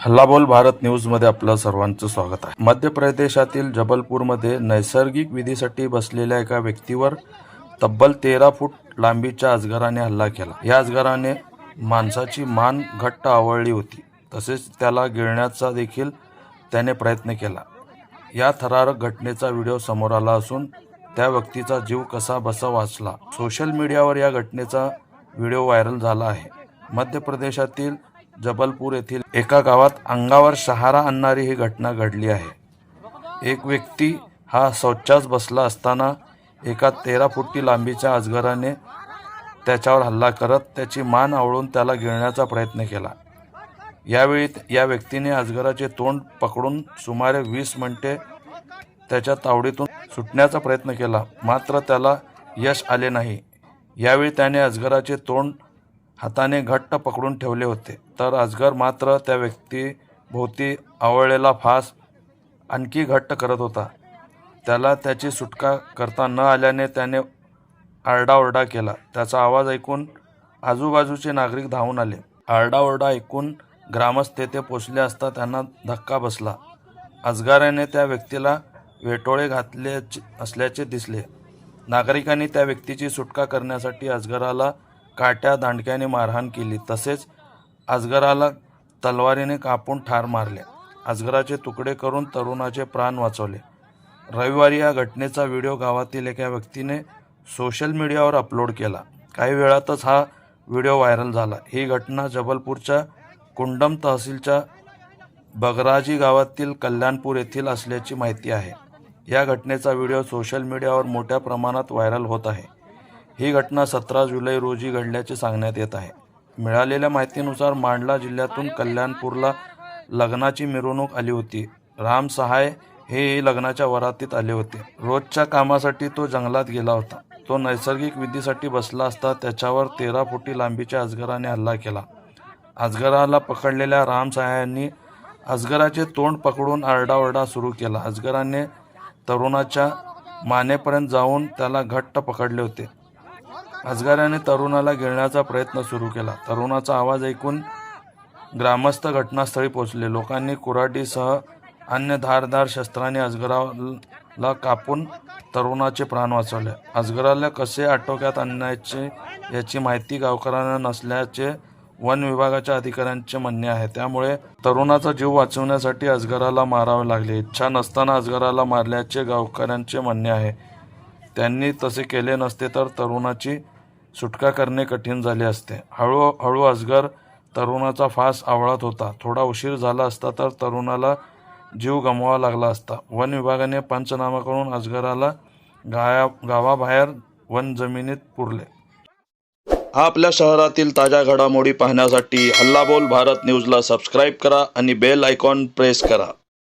हल्लाबोल भारत न्यूजमध्ये आपलं सर्वांचं स्वागत आहे. मध्य प्रदेशातील जबलपूरमध्ये नैसर्गिक विधीसाठी बसलेल्या एका व्यक्तीवर तब्बल तेरा फूट लांबीच्या अजगराने हल्ला केला. या अजगराने माणसाची मान घट्ट आवळली होती. तसेच त्याला गिळण्याचा देखील त्याने प्रयत्न केला. या थरारक घटनेचा व्हिडिओ समोर आला असून त्या व्यक्तीचा जीव कसा बसा वाचला. सोशल मीडियावर या घटनेचा व्हिडिओ व्हायरल झाला आहे. मध्य प्रदेशातील जबलपूर येथील एका गावात अंगावर शहारा आणणारी ही घटना घडली आहे. एक व्यक्ती हा शौचास बसला असताना एका तेरा फुटी लांबीच्या अजगराने त्याच्यावर हल्ला करत त्याची मान आवळून त्याला गिळण्याचा प्रयत्न केला. यावेळी या व्यक्तीने अजगराचे तोंड पकडून सुमारे वीस मिनिटे त्याच्या तावडीतून सुटण्याचा प्रयत्न केला. मात्र त्याला यश आले नाही. यावेळी त्याने अजगराचे तोंड हाताने घट्ट पकडून ठेवले होते. तर अजगर मात्र त्या व्यक्तीभोवती आवळलेला फास आणखी घट्ट करत होता. त्याला त्याची सुटका करता न आल्याने त्याने आरडाओरडा केला. त्याचा आवाज ऐकून आजूबाजूचे नागरिक धावून आले. आरडाओरडा ऐकून ग्रामस्थ तेथे पोचले असता त्यांना धक्का बसला. अजगाराने त्या व्यक्तीला वेटोळे घातल्याचे असल्याचे दिसले. नागरिकांनी त्या व्यक्तीची सुटका करण्यासाठी अजगराला काट्या दांडक्याने मारहाण केली. तसेच अजगराला तलवारीने कापून ठार मारले. अजगराचे तुकडे करून तरुणाचे प्राण वाचवले. रविवारी या घटनेचा व्हिडिओ गावातील एका व्यक्तीने सोशल मीडियावर अपलोड केला. काही वेळातच हा व्हिडिओ व्हायरल झाला. ही घटना जबलपूरच्या कुंडम तहसीलच्या बगराजी गावातील कल्याणपूर येथील असल्याची माहिती आहे. या घटनेचा व्हिडिओ सोशल मीडियावर मोठ्या प्रमाणात व्हायरल होत आहे. ही घटना सतरा जुलै रोजी घडल्याचे सांगण्यात येत आहे. मिळालेल्या माहितीनुसार मांडला जिल्ह्यातून कल्याणपूरला लग्नाची मिरवणूक आली होती. राम सहाय हे लग्नाच्या वरातीत आले होते. रोजच्या कामासाठी तो जंगलात गेला होता. तो नैसर्गिक विधीसाठी बसला असता त्याच्यावर तेरा फुटी लांबीच्या अजगराने हल्ला केला. अजगराला पकडलेल्या राम सहायांनी अजगराचे तोंड पकडून आरडाओरडा सुरू केला. अजगराने तरुणाच्या मानेपर्यंत जाऊन त्याला घट्ट पकडले होते. अजगाराने तरुणाला गिळण्याचा प्रयत्न सुरू केला. तरुणाचा आवाज ऐकून ग्रामस्थ घटनास्थळी पोहोचले. लोकांनी कुऱ्हाडीसह अन्य धारदार शस्त्राने अजगराला कापून तरुणाचे प्राण वाचवले. अजगराला कसे आटोक्यात आणण्याचे याची माहिती गावकऱ्यांना नसल्याचे वन विभागाच्या अधिकाऱ्यांचे म्हणणे आहे. त्यामुळे तरुणाचा जीव वाचवण्यासाठी अजगराला मारावे लागले. इच्छा नसताना अजगराला मारल्याचे गावकऱ्यांचे म्हणणे आहे. त्यांनी तसे केले नसते तर तरुणाची सुटका करणे कठीण झाले असते. हळूहळू अजगर तरुणाचा फास आवळत होता. थोडा उशीर झाला असता तर तरुणाला जीव गमवावा लागला असता. वन विभागाने पंचनामा करून अजगराला गाया गावाबाहेर वन जमिनीत पुरले. आपल्या शहरातील ताज्या घडामोडी पाहण्यासाठी हल्लाबोल भारत न्यूजला सबस्क्राईब करा आणि बेल आयकॉन प्रेस करा.